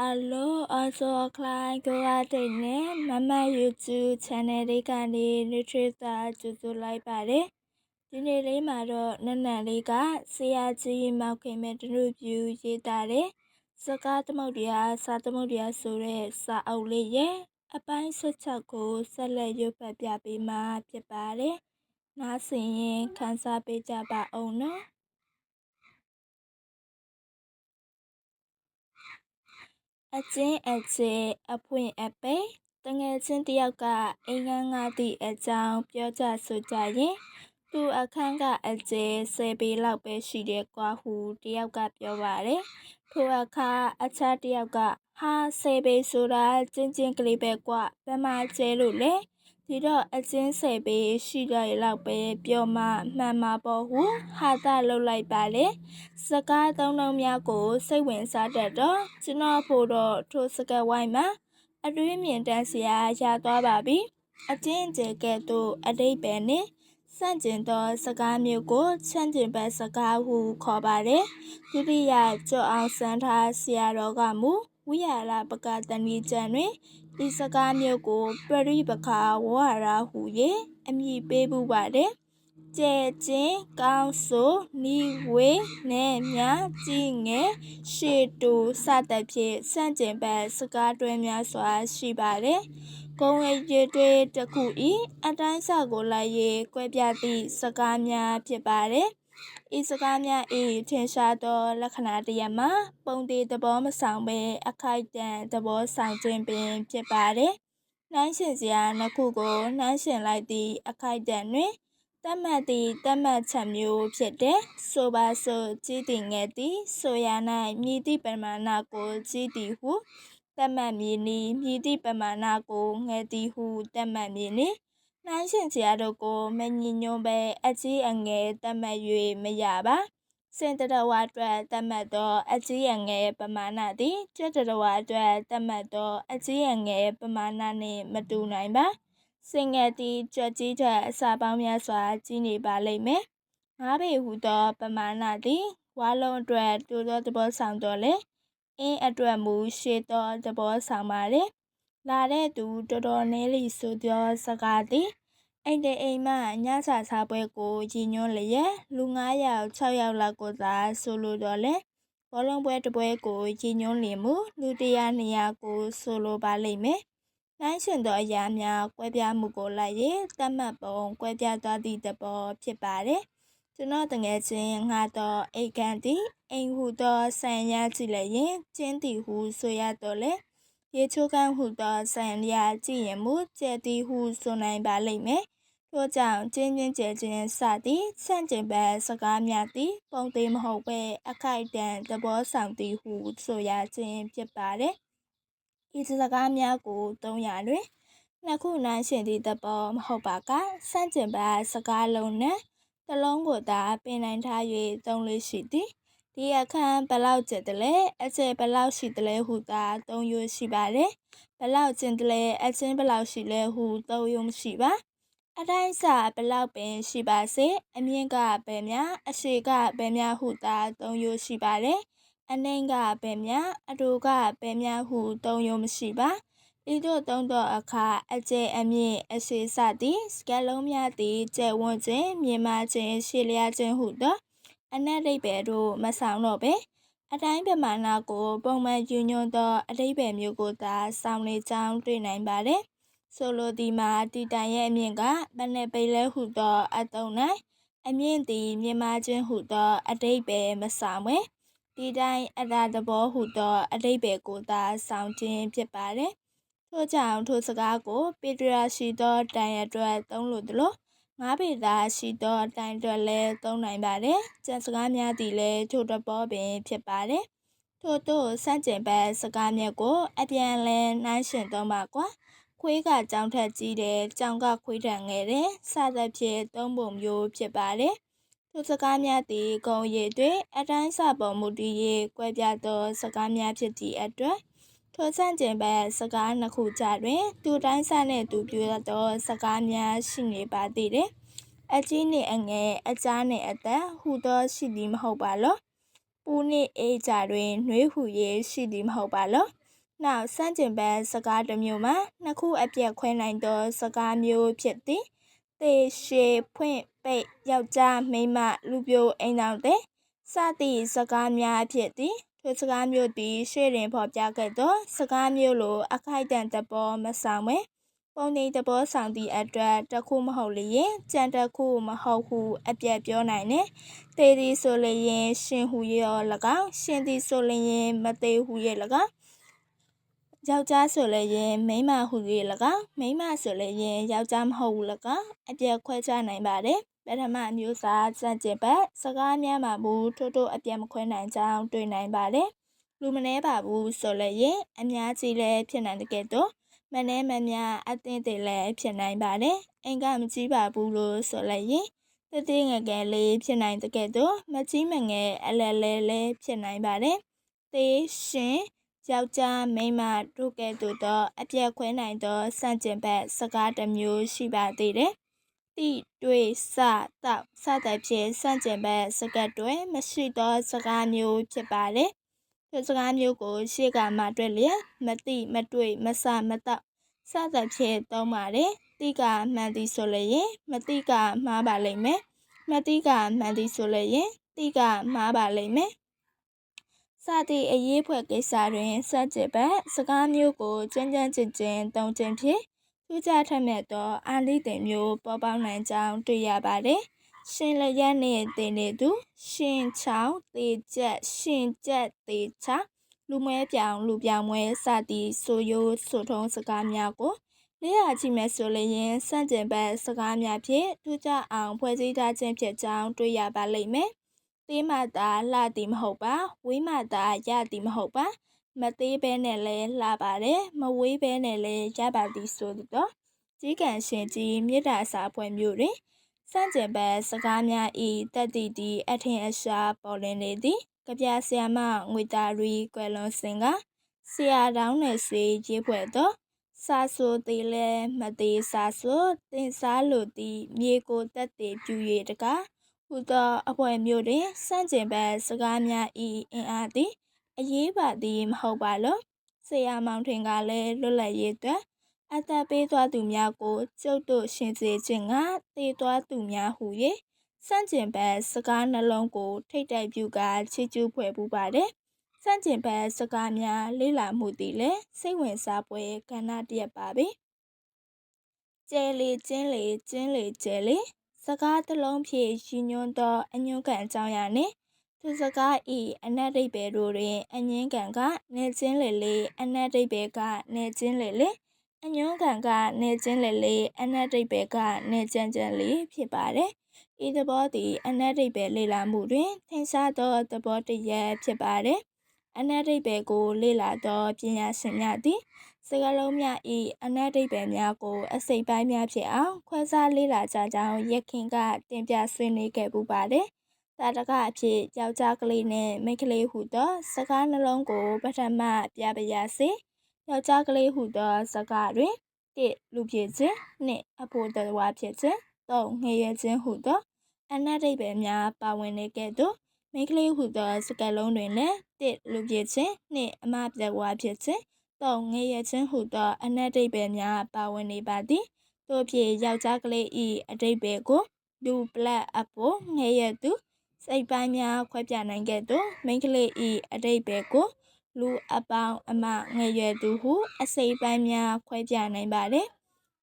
Hello အစောခလိုင်းကိုရတဲ့နဲ့မမ YouTube channel လေးကနေ Nutrita ကြိုဆိုလိုက်ပါတယ်ဒီနေ့လေးမှာတော့နနန်လေးကဆရာကြီးမောက်ခင်မဲ့တနုပြူရေးသားတဲ့စကားသမုတ်တရားစာသမုတ်တရားဆိုတဲ့စာအုပ်လေးရဲ့အပိုင်း16ကိုဆက်လက်ရွတ်ဖတ်ပြပေးမှာဖြစ်ပါတယ်နားဆင်ရင်ခန်းစားပေးကြပါအောင်နော် အချင်းအကျဲအဖွင့်အပိတငယ်ချင်းတယောက်ကအိမ်ငန်းငါသည့်အကြောင်းပြောကြဆိုကြရင်သူအခန်းကအကျဲဆယ်ပေလောက်ပဲရှိတယ်ကွာဟုတယောက်ကပြောပါတယ်ထိုအခါအခြားတယောက်ကဟာဆယ်ပေဆိုတာကျင်းချင်းကလေးပဲကွာဘယ်မှာကျဲလို့လဲ ဒီတော့အချင်းဆယ်ပေရှိကြရလောက်ပဲပြောမှမှန်မှာပေါ့ဟုဟာတာလှုပ်လိုက်ပါလေစကားသုံးလုံးများကို စိတ်ဝင်စားတတ်တော့ကျွန်တော်ဖို့တော့ထိုစကားဝိုင်းမှာအတွေးမြင်တတ်စရာရသွားပါပြီအချင်းကျဲကဲ့သို့အတိတ်ပဲနဲ့စန့်ကျင်သောစကားမျိုးကိုချမ်းကျင်ဘက်စကားဟုခေါ်ပါတယ်ဒုတိယကျော်အောင်စံထားဆရာတော်ကမူဝိဟာရပကတဏီကျန်တွင် ဤစကားမျိုးကို ပရိပခာဝဝရာဟု၍အမည်ပေးမှုပါတယ်ကျဲချင်းကောင်းဆိုနီဝေနဲ့မြကြီးငယ်ရှေတူစသဖြင့်စန့်ကျင်ဘက်စကားတွဲများစွာရှိပါတယ်။ဂုံရည်တွေတစ်ခုဤအတိုင်းစကိုလိုက်၍ကွဲပြားသည့်စကားများဖြစ်ပါတယ်။ ဤစကားများ၏ထင်ရှားသောလက္ခဏာတရက်မှာပုံသေးသဘောမဆောင်ဘဲအခိုက်အတန့်သဘောဆောင်ခြင်းပင်ဖြစ်ပါသည်။နှိုင်းယှဉ်စရာနှစ်ခုကိုနှိုင်းယှဉ်လိုက်သည့်အခိုက်အတန့်တွင်သတ်မှတ်သည့်သတ်မှတ်ချက်မျိုးဖြစ်တဲ့ဆိုပါစို့ကြီးတည်ငယ်သည်ဆိုရ၌မြည်သည့်ပမာဏကိုကြီးတည်ဟုသတ်မှတ်မည်နည်းမြည်သည့်ပမာဏကိုငယ်သည်ဟုသတ်မှတ်မည်နည်း နှိုင်းယှဉ်စရာတို့ကိုမညီညွတ်ဘဲအကြီးအငယ်သတ်မှတ်၍မရပါစင်တရဝအတွက်သတ်မှတ်သောအကြီးအငယ်ပမာဏသည်ကျက်တရဝအတွက်သတ်မှတ်သောအကြီးအငယ်ပမာဏနှင့်မတူနိုင်ပါစင်ငယ်သည်ကြွက်ကြီးထက်အစာပေါင်းများစွာကြီးနေပါလိမ့်မယ်ငါးပေဟူသောပမာဏသည်ဝါလုံးအတွက်တူသောသဘောဆောင်တော်လေအင်းအတွက်မူရှေသောသဘောဆောင်ပါလေ လာတဲ့သူတော်တော်နည်းလီဆိုသောစကားသည်အိမ်တအိမ်မှညစာစားပွဲကိုရည်ညွှန်းလျက်လူ9ယောက်6ယောက်လောက်ကိုသာဆိုလိုတော့လေဘောလုံးပွဲတစ်ပွဲကိုရည်ညွှန်းလျင်မူလူ100 200ကိုဆိုလိုပါလိမ့်မယ်နိုင်ရှင်သောအရာများကွဲပြားမှုကိုလိုက်၍သတ်မှတ်ပုံကွဲပြားသွားသည့်သဘောဖြစ်ပါတယ်ကျွန်တော်တငယ်ချင်းငါတော့အိတ်ကန်သည်အိမ်ဟုသောဆန်ရကြည့်လည်းရင်ကျင်းသည်ဟုဆိုရတော့လေ ရေချိုးကန်းဟုသောဆန်ရကြည့်ရင်မူကျဲသည်ဟုဆိုနိုင်ပါလိမ့်မယ်ထို့ကြောင့်ကျင်းချင်းကျဲချင်းစသည်ဆန့်ကျင်ဘက်စကားများသည်ပုံသေးမဟုတ်ပဲအခိုက်အတန့်သဘောဆောင်သည်ဟုဆိုရခြင်းဖြစ်ပါတယ်။ဤစကားများကိုသုံးရတွင်နှစ်ခုနိုင်ရှင်သည့်သဘောမဟုတ်ပါကဆန့်ကျင်ဘက်စကားလုံးနဲ့တလုံးကိုသာပင်နိုင်ထား၍သုံးလို့ရှိသည် ဒီအခန်းဘလောက်ကျတယ်လဲအကျယ်ဘလောက်ရှိတယ်လဲဟုသာသုံးရရှိပါတယ်ဘလောက်ကျင်တယ်လဲအချင်းဘလောက်ရှိလဲဟုသုံးရမရှိပါအတိုင်းအဆဘလောက်ပင်ရှိပါစေအမြင့်ကဘယ်များအရှိကဘယ်များဟုသာသုံးရရှိပါတယ်အနှိမ်ကဘယ်များအတူကဘယ်များဟုသုံးရမရှိပါဤသို့သုံးသောအခါအကျဲအမြင့်အရှိစသည်စကလုံးများသည်ကျဲဝွန့်ခြင်းမြင်မာခြင်းရှေ့လျားခြင်းဟုသော အနက်လိပ်ပဲတို့မဆောင်တော့ပဲအတိုင်းပမာဏကိုပုံမှန်ယူညွှန်းသောအတိပ္ပယ်မျိုးကိုသာစောင့်နေကြောင်းတွေ့နိုင်ပါတယ်ဆိုလိုသည်မှာတီတန်ရဲ့အမြင့်ကဘယ်နှပိလဲဟုသောအတုံ၌အမြင့်သည်မြင်မာခြင်းဟုသောအတိတ်ပဲမဆောင်ပဲဒီတိုင်းအတာသဘောဟုသောအတိတ်ပဲကိုသာဆောင်ခြင်းဖြစ်ပါတယ်ထို့ကြောင့်ထိုစကားကိုပေတရာရှိသောတန်ရအတွက်သုံးလို့သလို ငါးပေသာရှိသောတိုင်အတွက်လည်းသုံးနိုင်ပါတယ်။ကျန်စကားများသည်လည်းထိုတဘောပင်ဖြစ်ပါတယ်။ထို့သို့စန့်ကျင်ဘက်စကားများကို အပြန်လည်နှိုင်းယှဉ်သုံးပါကွာ။ခွေးကကြောင်ထက်ကြီးတယ်ကြောင်ကခွေးထက်ငယ်တယ်စသဖြင့်သုံးပုံမျိုးဖြစ်ပါတယ်ထိုစကားများသည်ဂုံရည်တွင်အတိုင်းစပုံမူတည်၍ကွဲပြားသောစကားများဖြစ်သည့်အတွက် ထိုဆန့်ကျင်ဘက်စကားနှစ်ခုကြားတွင် သူတိုင်းစနှင့်သူပြသောစကားများရှိနေပါသေးတယ်အကြီးနှင့်အငယ်အကြားနှင့်အသက်ဟူသောရှိသည်မဟုတ်ပါလောပူနှင့်အေးကြတွင်နှွေးဟူ၍ရှိသည်မဟုတ်ပါလောနောက်စန့်ကျင်ဘက်စကားတစ်မျိုးမှာနှစ်ခုအပြက်ခွဲနိုင်သောစကားမျိုးဖြစ်သည်တေရှေဖွင့်ပိတ်ယောက်ျားမိန်းမလူပြိုအိမ်တော်တဲ့စသည့်စကားများဖြစ်သည် ထိုစကားမျိုးသည်ရှေ့တွင်ဖော်ပြခဲ့သော စကားမျိုးလို အခိုက်အတန့်သဘောမဆောင်ပဲပုံနေသဘောဆောင်သည့်အတွက်တစ်ခုမဟုတ်လျင်ကြံတစ်ခုမဟုတ်ဟုအပြက်ပြောနိုင်တယ်။သေသည်ဆိုလျင် ရှင်ဟုရော၎င်းရှင်သည်ဆိုလျင်မသေးဟု၍၎င်းယောက်ျားဆိုလည်းမိန်းမဟု၍၎င်းမိန်းမဆိုလည်းယောက်ျားမဟုတ်ဘူး၎င်းအပြက်ခွဲခြားနိုင်ပါတယ် ပထမအမျိုးသားစံကျင်ဘက်စကားများမှာဘူးထို့ထို့အပြက်မခွဲနိုင်ကြောင်းတွေ့နိုင်ပါတယ်လူမနှဲပါဘူးဆိုလည်းအများကြီးလည်းဖြစ်နိုင်တဲ့ကဲ့သို့မနှဲမများအသင့်တွေလည်းဖြစ်နိုင်ပါတယ်အင်ကမကြီးပါဘူးလို့ဆိုလည်းတတိငငယ်လေးဖြစ်နိုင်တဲ့ကဲ့သို့မကြီးမငယ်အလဲလဲလည်းဖြစ်နိုင်ပါတယ်သေရှင်ယောက်ျားမိန်းမတို့ကဲ့သို့သောအပြက်ခွဲနိုင်သောစန့်ကျင်ဘက်စကားတစ်မျိုးရှိပါသေးတယ်။ တိတွေ့စတောက်စတဲ့ဖြင့်စန့်ကျင်ဘက်စကားတွေမရှိသောစကားမျိုးဖြစ်ပါတယ်။ဒီစကားမျိုးကိုရှေ့ကမှတွေ့လျက်မတိမတွေ့မဆမတောက်စတဲ့ဖြင့်သုံးပါတယ်။တိကမှန်သည်ဆိုလျင်မတိကမှားပါလိမ့်မယ်။မတိကမှန်သည်ဆိုလျင်တိကမှားပါလိမ့်မယ်။စသည့်အရေးဖွဲ့ကိစ္စတွင်စကြစ်ပတ်စကားမျိုးကိုကျဉ်းကျဉ်းကျဉ်ကျဉ်သုံးခြင်းဖြင့် ထူးခြားထက်မြက်သောအာလိတင်မျိုးပေါ်ပေါက်နိုင်ကြောင်းတွေ့ရပါတယ်။ရှင်လျက်နှင့်တင်နေသူ ရှင်ချောင်းတေချက်ရှင်ချက်တေချလူမွဲပြောင်လူပြောင်မွဲစသည်ဆိုရိုးဆိုထုံးစကားများကိုလေ့လာကြည့်မယ်ဆိုလျင်စန့်ကျင်ဘက်စကားများဖြင့်ထူးခြားအောင်ဖွဲ့စည်းထားခြင်းဖြစ်ကြောင်းတွေ့ရပါလိမ့်မယ်။သေးမှသာလှသည်မဟုတ်ပါဝေးမှသာရသည်မဟုတ်ပါ မသေးဘဲနဲ့လည်းလှပါတယ်မဝေးဘဲနဲ့လည်းရပါသည်ဆိုတော့ကြီးကံရှင်ကြီးမြေတာစာပွဲမျိုးတွင်စန့်ကျင်ဘက်စကားများဤတက်တီတီအထင်အရှားပေါ်လင်းနေသည်ကြပြဆရာမငွေတာရီကွယ်လွန်စင်ကဆရာတောင်းနယ်စေရေးဖွဲ့သောစာဆိုသေးလဲမသေးစာဆိုတင်စားလိုသည်မြေကိုတက်တည်ပြူ၍တကားဟူသောအဖွဲ့မျိုးတွင်စန့်ကျင်ဘက်စကားများ၏အင်အားသည် အရေးပါသည်မဟုတ်ပါလောဆရာမောင်ထင်ကလည်းလွတ်လပ်ရေးအတွက်အသက်ပေးသွားသူများကိုကျုပ်တို့ရှင်စေခြင်းကတည်သွားသူများဟု၍စန့်ကျင်ဘက်စကားနှလုံးကို ထိတ်တိုက်ပြုကချီးကျူးဖွဲ့ပူပါတယ်စန့်ကျင်ဘက်စကားများလေးလာမှုသည်လည်းစိတ်ဝင်စားပွဲကဏ္ဍတစ်ရပ်ပါပဲကျဲလီကျင်းလီကျင်းလီကျဲလီစကားတစ်လုံးဖြင့်ရည်ညွှန်းသောအညွှန်းခံအကြောင်းအရာနှင့် သူစကား၏အနက်ဒိဗ္ဗေတို့တွင်အငင်းခံကနေချင်းလေလေအနက်ဒိဗ္ဗေကနေချင်းလေလေအညွှန်းခံကနေချင်းလေလေအနက်ဒိဗ္ဗေကနေကြံကြံလေဖြစ်ပါတယ်။ဤသဘောသည်အနက်ဒိဗ္ဗေလေ့လာမှုတွင်ထင်ရှားသောသဘောတည်းဖြစ်ပါတယ်။အနက်ဒိဗ္ဗေကိုလေ့လာသောပညာရှင်များသည်စကားလုံးများ၏အနက်ဒိဗ္ဗေများကိုအစိပ်ပိုင်းများဖြစ်အောင်ခွဲခြားလေ့လာကြကြောင်းရခင်ကတင်ပြဆွေးနွေးခဲ့ပူပါတယ်။ တာတကအဖြစ်ယောက်ျားကလေးနှင့်မိန်းကလေးဟုသောစကားနှလုံးကိုပထမပြပါရစေ။ယောက်ျားကလေးဟုသောစကားတွင်၁လူဖြစ်ခြင်း၂အဖို့တဝါဖြစ်ခြင်း၃ငရေခြင်းဟုသောအနက်ဒိဗ္ဗေများပါဝင်နေကဲ့သို့မိန်းကလေးဟုသောစကားလုံးတွင်လည်း၁လူဖြစ်ခြင်း၂အမပြဝါဖြစ်ခြင်းသုံးငရဲချင်းဟုသောအနက်ဒိဗ္ဗေများပါဝင်နေပါသည်တို့ဖြင့်ယောက်ျားကလေး၏အဓိပ္ပာယ်ကိုလူပလက်အဖို့ငရဲသူ စိတ်ပိုင်းများခွဲပြနိုင်ခဲ့သောမိန်းကလေး၏အဓိပ္ပာယ်ကိုလူအပေါင်းအမငရွယ်သူဟုအစိပ်ပိုင်းများခွဲပြနိုင်ပါသည်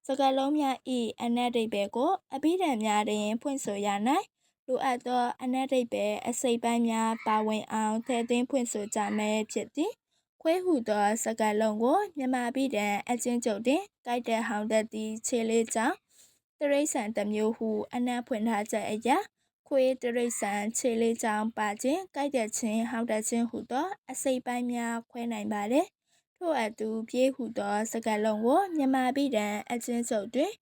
စကားလုံးများ၏အနက်ဒိဗ္ဗာယ်ကိုအပိဓာန်များတွင်ဖွင့်ဆိုရနိုင်လိုအပ်သောအနက်ဒိဗ္ဗာယ်အစိပ်ပိုင်းများပါဝင်အောင်ထည့်သွင်းဖွင့်ဆိုကြမယ်ဖြစ်သည်ခွေးဟုသောစကားလုံးကိုမြန်မာပြည်တံအချင်းကျုပ်တွင်ကိုက်တဲ့ဟောင်းသက်သည့်ခြေလေးကြောင့်တရိษံတစ်မျိုးဟုအနက်ဖွင့်ထားချက်အရာ ခွေးတရိษံခြေလေးကြောင့်ပါခြင်းကိုက်တဲ့ခြင်းဟောင်းတဲ့ခြင်းဟုသောအစိပ်ပိုင်းများခွဲနိုင်ပါတယ်ထို့အတူပြေးဟုသောစကားလုံးကိုမြန်မာပြည်တံအချင်းကျုပ်တွင်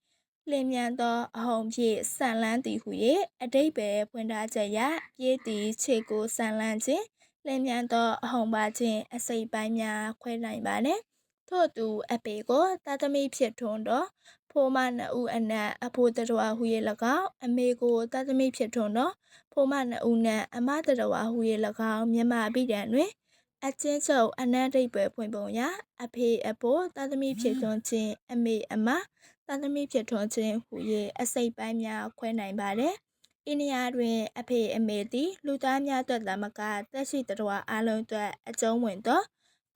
လင်းမြန်သောအဟုန်ဖြင့်ဆန်လန်းသည်ဟု၍အတိတ်ပဲဖွင့်ထားချက်ရပြေးသည်ခြေကိုဆန်လန်းခြင်းလျင်မြန်သောအဟုန်ပါခြင်းအစိပ်ပိုင်းများခွဲနိုင်ပါနှင့်ထို့သူအပေကိုတာသမီဖြစ်ထွန်းသော ဖိုးမနှစ်ဦးအနက်အဖိုးတတော်ဟူ၍၎င်းအမေကိုတာသမီဖြစ်ထွန်းသောဖိုးမနှစ်ဦးနှင့်အမတတော်ဟူ၍၎င်းမြန်မာပြည်တံတွင်အချင်းချုပ်အနန္တိပဲဖွင့်ပုံရအဖေအဖို့သာသမီဖြစ်ထွန်းခြင်းအမေအမသာသမီဖြစ်ထွန်းခြင်းဟူ၍အစိတ်ပိုင်းများခွဲနိုင်ပါတယ်။ဤနေရာတွင်အဖေအမေသည်လူသားများအတွက်သမကသက်ရှိတတော်အလုံးအတွက်အကျုံးဝင်သော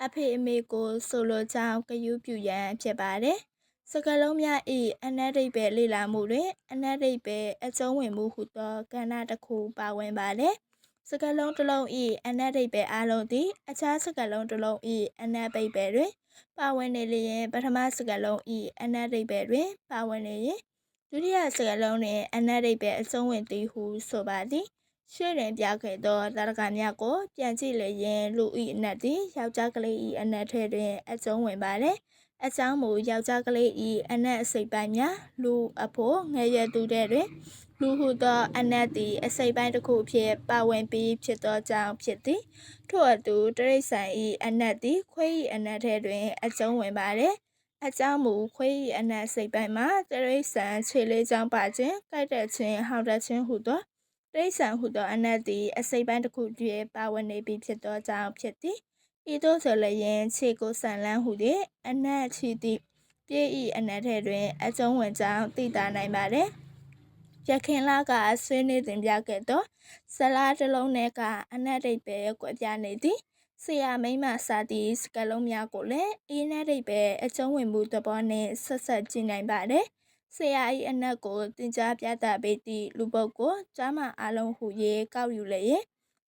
အဖေအမေကိုဆိုလိုကြောင်းဂရုပြုရန်ဖြစ်ပါတယ်။ စကလုံးများ၏အနန္တိပဲလေ့လာမှုတွင် အနန္တိပဲအကျုံးဝင်မှုဟုသောကဏ္ဍတစ်ခုပါဝင်ပါတယ်။စကလုံးတစ်လုံး၏အနက်ဒိတ်ပဲအလုံးသည် အခြားစကလုံးတစ်လုံး၏အနက်ပိတ်ပဲတွင် ပါဝင်နေလျင်ပထမစကလုံး၏အနက်ဒိတ်ပဲတွင် ပါဝင်နေရင်ဒုတိယစကလုံးတွင်အနက်ဒိတ်ပဲအဆုံးဝင်သည်ဟုဆိုပါသည်ရှေ့တွင်ပြခဲ့သောတာရကများကိုပြန်ကြည့်လျင်လူ၏အနက်သည်ယောက်ျားကလေး၏အနက်ထဲတွင်အကျုံးဝင်ပါသည် အကြောင်းမူယောက်ျားကလေး၏အနက်အစိပ်ပိုင်းများလူအဖို့ငယ်ရွယ်သူတဲ့တွင်လူဟုသောအနတ်သည်အစိပ်ပိုင်းတစ်ခုဖြင့်ပါဝင်ပြီးဖြစ်သောကြောင့်ဖြစ်သည်ထို့အတူတရိษံ၏အနတ်သည်ခွေး၏အနတ်ထဲတွင်အကျုံးဝင်ပါသည်အကြောင်းမူခွေး၏အနတ်စိတ်ပိုင်းမှာတရိษံခြေလေးချောင်းပါခြင်းကြိုက်တဲ့ခြင်းဟောက်တဲ့ခြင်းဟုသောတရိษံဟုသောအနတ်သည်အစိပ်ပိုင်းတစ်ခုဖြင့်ပါဝင်နေပြီးဖြစ်သောကြောင့်ဖြစ်သည် ဤသို့ဆိုလျင်ခြေကိုဆန်လန်းဟုသည်အနတ်ချီသည်ပြေး၏အနတ်ထဲတွင်အကျုံးဝင်ကြောင်းသိတာနိုင်ပါသည်ရခင်လာကဆွေးနွေးတင်ပြခဲ့သောဇလားတစ်လုံးနဲ့ကအနက်ဒိတ်ပဲကွက်ပြနေသည်ဆရာမိမစာသည့်စကလုံးများကိုလည်းအင်းနဲ့ဒိတ်ပဲအကျုံးဝင်မှုသဘောနဲ့ဆက်ဆက်ကြည့်နိုင်ပါတယ်ဆရာ၏အနက်ကိုတင် जा ပြသပေးသည့်လူပုဂ္ဂိုလ်ကြားမှအလုံးဟု၍ကောက်ယူလျက်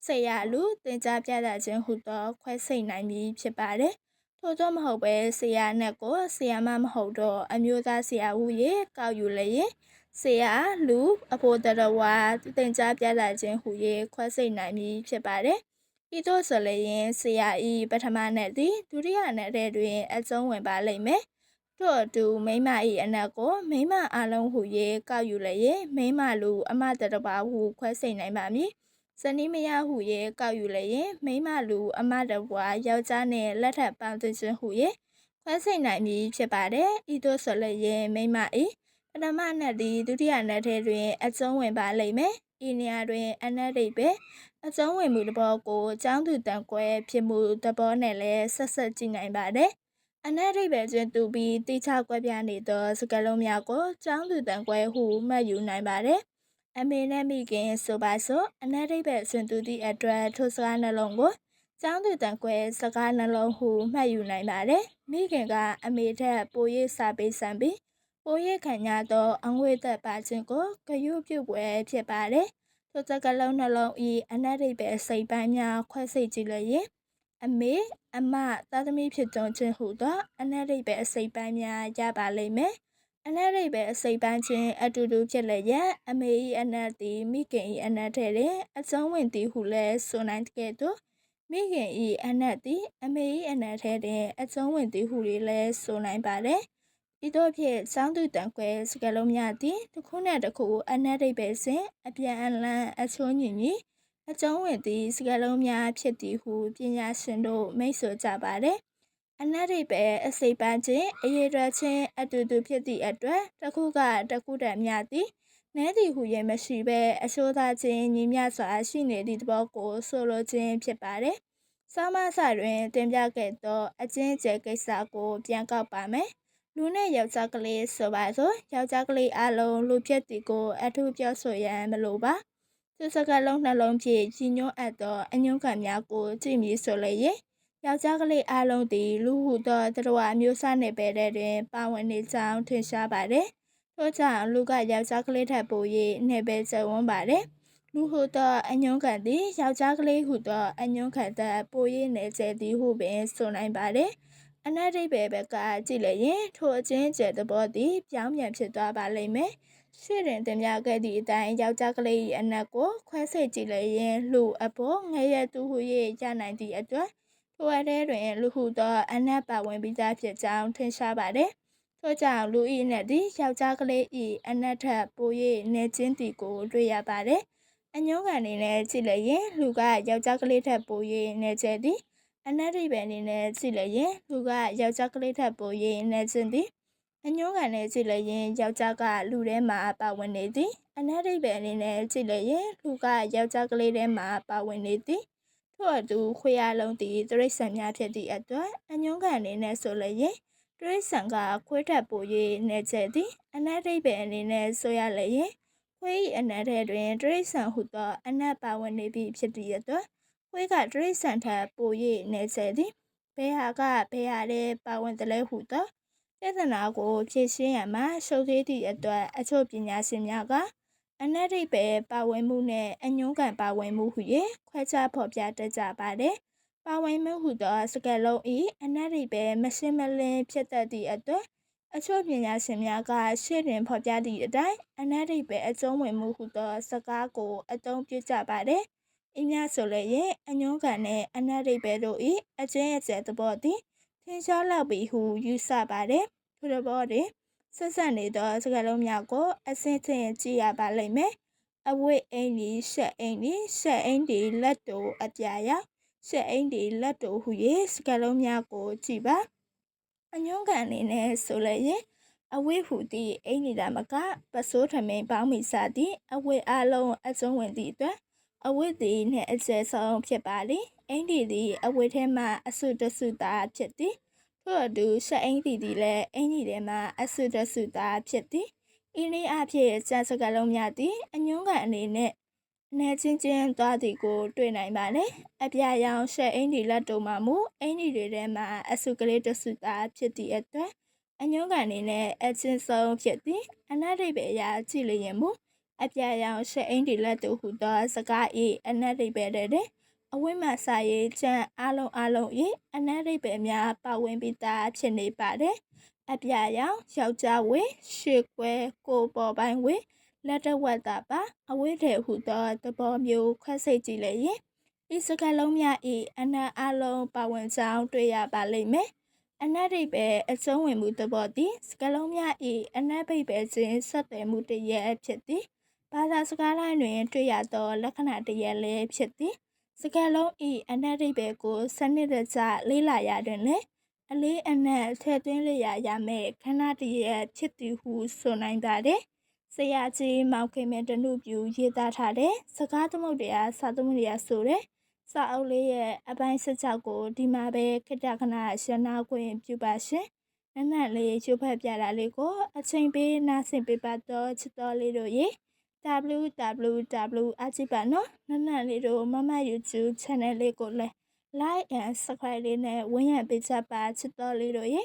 ဆရာလူတင် जा ပြသခြင်းဟုသော ခွဲစိတ်နိုင်ပြီးဖြစ်ပါတယ်ထို့သောမဟုတ်ပဲဆရာနဲ့ကိုဆရာမမဟုတ်တော့အမျိုးသားဆရာဟု၍ကောက်ယူလျက်ဆရာလူအဖို့တရဝါသင် जा ပြလာခြင်းဟူ၍ခွဲစိတ်နိုင်မည်ဖြစ်ပါတယ်။ဤသို့ဆိုလျင်ဆရာဤပထမနဲ့သည်ဒုတိယနဲ့တဲ့တွင် အကျုံးဝင်ပါလိမ့်မယ်။ထို့အတူမိမ၏အနက်ကိုမိမအလုံးဟူ၍ကောက်ယူလျင်မိမလူအမတရပါဟုခွဲစိတ်နိုင်ပါမည်။ ဇနီးမယားဟူ၍ကောက်ယူလျင်မိမလူအမတဘွားယောက်ျားနှင့်လက်ထပ်ပေါင်းသွင်းခြင်းဟူ၍ခွဲစိတ်နိုင်မည်ဖြစ်ပါတယ်။ဤသို့ဆိုလျင်မိမ၏ထမနတ်သည်ဒုတိယနတ်ထဲတွင်အကျုံးဝင်ပါလိမ့်မယ်။ဤနေရာတွင်အနတ်ဒိတ်ပဲအကျုံးဝင်မှုသဘောကိုចောင်းသူတန်ကွဲဖြစ်မှုသဘောနဲ့လည်းဆက်ဆက်ကြည့်နိုင်ပါတယ်။အနတ်ဒိတ်ပဲတွင်သူပြီးတိကျကွဲပြားနေသောစကားလုံးများကိုចောင်းသူတန်ကွဲဟုမှတ်ယူနိုင်ပါတယ်။ အမေနဲ့မိခင်ဆိုပါစို့အနတ်ဒိတ်ပဲတွင်သူသည့်အတွက်ထိုစကားနှလုံးကိုကျောင်းသူတန်ကွဲစကားနှလုံးဟုမှတ်ယူနိုင်ပါတယ်။မိခင်ကအမေထက်ပို၍စာပေးစံပြီးပိုရိပ်ခံရသောအငွေ့သက်ပါခြင်းကိုဂရုပြုပွဲဖြစ်ပါတယ်။ထိုစကလုံးနှလုံးဤအနက်ရိပ်ပဲစိတ်ပိုင်းများခွဲစိတ်ကြည့်လျင်အမေအမသားသမီးဖြစ်သွန်ခြင်းဟုသောအနက်ရိပ်ပဲအစိတ်ပိုင်းများရပါလိမ့်မယ်။ အနက်ရိပ်ပဲအစိတ်ပိုင်းချင်းအတူတူဖြစ်လျက်အမေ၏အနက်သည်မိခင်၏အနက်ထဲတွင်အကျုံးဝင်သည်ဟုလည်းဆိုနိုင်ကဲ့သို့မိခင်၏အနက်သည်အမေ၏အနက်ထဲတွင်အကျုံးဝင်သည်ဟုလည်းဆိုနိုင်ပါတယ်။ဤသို့ဖြင့်စောင်းသူတန်ခွဲစကလုံးများသည်တစ်ခုနှင့်တစ်ခုအနက်ရိပ်ပဲစဉ်အပြန်အလှန်အချိုးညီညီအကျုံးဝင်သည့်စကလုံးများဖြစ်သည်ဟုပညာရှင်တို့မိတ်ဆွေကြပါသည် အနက်ရိပ်ပဲအစိပ်ပန်းခြင်းအရေးရခြင်းအတူတူဖြစ်သည့်အတွက်တစ်ခုကတစ်ခုတည်းများသည်နဲသည်ဟုရင်မရှိဘဲအချိုးသားခြင်းညီမျှစွာရှိနေသည့်သဘောကိုဆိုလိုခြင်းဖြစ်ပါတယ်။ဆောင်းမဆတွင်တင်ပြခဲ့သောအချင်းကျဲကိစ္စကိုပြန်ကောက်ပါမယ်။လူနဲ့ယောက်ျားကလေးဆိုပါစို့ယောက်ျားကလေးအလုံးလူဖြစ်တီကိုအထူးပြောဆိုရန်မလိုပါသူစကလုံးနှလုံးဖြင့်ကြီးညွှန်းအပ်သောအညွန့်ခံများကိုကြည့်မည်ဆိုလျင် ယောက်ျားကလေးအလုံးသည်လူဟုသောတရဝအမျိုးအစားနှင့်ပဲတဲ့တွင် ပါဝင်နေကြောင်းထင်ရှားပါတယ်ထို့ကြောင့်လူကယောက်ျားကလေးထပ်ပို၍နေပဲကျဝန်းပါတယ်လူဟုသောအညွန့်ခံသည်ယောက်ျားကလေးဟုသောအညွန့်ခံသက်ပို၍နေစေသည်ဟုပင်ဆိုနိုင်ပါတယ်။အနက်ဒိဗေဘက်ကကြည့်လိုက်ရင်ထိုအချင်းကျဲသဘောသည်ပြောင်းပြန်ဖြစ်သွားပါလိမ့်မယ်။ရှေ့တွင်တင်ပြခဲ့သည့်အတိုင်းယောက်ျားကလေး၏အနက်ကိုခွဲစိတ်ကြည့်လိုက်ရင်လူအပေါ်ငရဲသူဟု၍ရနိုင်သည့်အတွက် ထိုအထဲတွင်လူဟုသောအနက်ပါဝင်ပြီးသားဖြစ်ကြောင်းထင်ရှားပါတယ်။ထို့ကြောင့်လူ၏အနက်သည်ယောက်ျားကလေး၏အနက်ထက်ပို၍နေချင်းတီကိုတွေ့ရပါတယ်။အညုံးကန်နေနဲ့ကြည့်လိုက်ရင်လူကယောက်ျားကလေးထက်ပို၍နေချဲသည်အနက်ရိပဲအနေနဲ့ကြည့်လိုက်ရင်လူကယောက်ျားကလေးထက်ပို၍နေခြင်းသည်အညိုးကန်နဲ့ကြည့်လိုက်ရင်ယောက်ျားကလူထဲမှာပါဝင်နေသည်အနက်ရိပဲအနေနဲ့ကြည့်လိုက်ရင်လူကယောက်ျားကလေးထဲမှာပါဝင်နေသည် ထို့အတူခွေရလုံးသည်တရိษံများဖြစ်သည့်အတွက်အညုံးကန်အနေနဲ့ဆိုလျင်တရိษံကခွေးထက်ပို၍နေကျသည်အနက်ဒိဗ္ဗေအနေနဲ့ဆိုရလျင်ခွေး၏အနက်ထဲတွင်တရိษံဟုသောအနက်ပါဝင်နေပြီဖြစ်သည့်အတွက်ခွေးကတရိษံထက်ပို၍နေကျသည်ဘယ်ဟာကဘယ်ဟာလဲပါဝင်တယ်လဲဟုသောပြဿနာကိုဖြေရှင်းရမှာရှုပ်သေးသည့်အတွက်အချို့ပညာရှင်များက အနက်ဒိဗ္ဗေပါဝင်မှုနှင့်အညုံးကန်ပါဝင်မှုဟု၍ခွဲခြားဖော်ပြတတ်ကြပါသည်ပါဝင်မှုဟုသောစကားလုံး၏အနက်ဒိဗ္ဗေမရှင်းမလင်းဖြစ်တတ်သည့်အတွက်အချို့ပညာရှင်များကရှေ့တွင်ဖော်ပြသည့်အတိုင်းအနက်ဒိဗ္ဗေအကျုံးဝင်မှုဟုသောစကားကိုအသုံးပြုကြပါသည်။ဤများဆိုလျင်အညွှန်းကန်နှင့်အနက်ဒိဗ္ဗေတို့၏အကျဉ်းအကျယ်သဘောသည်ထင်ရှားလောက်ပြီဟုယူဆပါသည်။ထိုသဘောတွင် ဆက်ဆက်နေသောစကားလုံးများကိုအစင်းထင်ကြည့်ရပါလိမ့်မယ်။အဝိတ်အိမ်ဒီရှက်အိမ်ဒီရှက်အိမ်ဒီလက်တူအပြာရောက်ရှက်အိမ်ဒီလက်တူဟု၍စကားလုံးများကိုကြည့်ပါ။အညွှန်းကန်အနေနဲ့ဆိုလျင်အဝိဟူသည့်အိန္ဒိတာမကပစိုးထမိန်ပေါင်းမိစားသည့်အဝိအလုံးအကျုံးဝင်သည့်အတွက်အဝိသည်နှင့်အကျယ်ဆုံးဖြစ်ပါသည်အိန္ဒိသည်အဝိထဲမှအဆုတဆုသာဖြစ်သည် ထို့အတူရှက်အိန္ဒိသည်လည်းအိန္ဒိထဲမှအဆုတဆုသာဖြစ်သည်ဤနည်းအဖြစ်စံစကလုံးများသည်အညွှန်းကန်အနေနဲ့အနေချင်းချင်းသွားသည်ကို တွေ့နိုင်ပါလေအပြာရောင်ရှက်အင်းဒီလက်တုံမှမူအင်းဒီတွေထဲမှာအဆုကလေးတဆုသာဖြစ်သည့်အတွက်အညုံးကန်အနေနဲ့အချင်းဆုံးဖြစ်သည်အနတ်ဒိဗ္ဗေအရာကြည့်လျင်မူအပြာရောင်ရှက်အင်းဒီလက်တုဟုသောစကား၏အနတ်ဒိဗ္ဗေတဲ့ အဝိမစာရေးချမ်းအလုံးအလုံး၏အနတ်ဒိဗ္ဗေများပါဝင်ပြီးသားဖြစ်နေပါတယ်အပြာရောင်ယောက်ျားဝေရှေ့ကွဲကိုပေါ်ပိုင်းဝေလက်တဝက်တာပါအဝိထေဟုသောသဘောမျိုးခွဲစိတ်ကြည့်လျင်ဤစကားလုံးများ၏အနတ်အလုံးပါဝင်ကြောင်းတွေ့ရပါလိမ့်မယ်အနတ်ရိပ်ပဲအကျုံးဝင်မှုသဘောသည်စကလုံးများ၏အနတ်ပိတ်ပဲခြင်းဆက်သွယ်မှုတရဖြစ်သည်ဘာသာစကားလိုင်းတွင်တွေ့ရသောလက္ခဏာတရလည်းဖြစ်သည် စကလုံး၏အနတ်ရိပ်ပဲကိုစနစ်တကျလေးလာရတွင်လည်းအလေးအနက်ထည့်သွင်းလျာရမယ်ခဏတရဖြစ်သည်ဟုဆိုနိုင်ပါတယ်ဆရာကြီးမောင်ခင်မတနုပြူရေးသားထားတဲ့စကားသမုတ်တရားစာသမုတ်တရားဆိုတဲ့စာအုပ်လေးရဲ့အပိုင်း16ကိုဒီမှာပဲခတခဏရှင်းနာခွင့်ပြုပါရှင်။နက်နက်လေးရုပ်ဖတ်ပြတာလေးကိုအချိန်ပေးနားဆင်ပေးပါတော့ချစ်တော်လေးတို့ရေ www အကြည့်ပါနော်နက်နက်လေးတို့မမ YouTube channel လေးကိုလည်း like and subscribe လေးနဲ့ဝင်ရပေးချပါချစ်တော်လေးတို့ရေ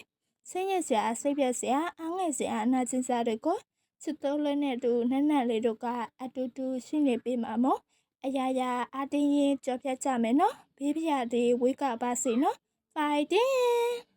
ဆင်းရဲစရာစိတ်ပြက်စရာအားငယ်စရာအနာကျင်စရာတွေကိုချစ်တော်လေးနဲ့တူနက်နက်လေးတို့ကအတူတူရှိနေပေးမှာမို့အရာရာအတင်းရင်ကြော်ဖြတ်ကြမယ်နော်ဘေးပြရသေးဝေးကပါစေနော် fighting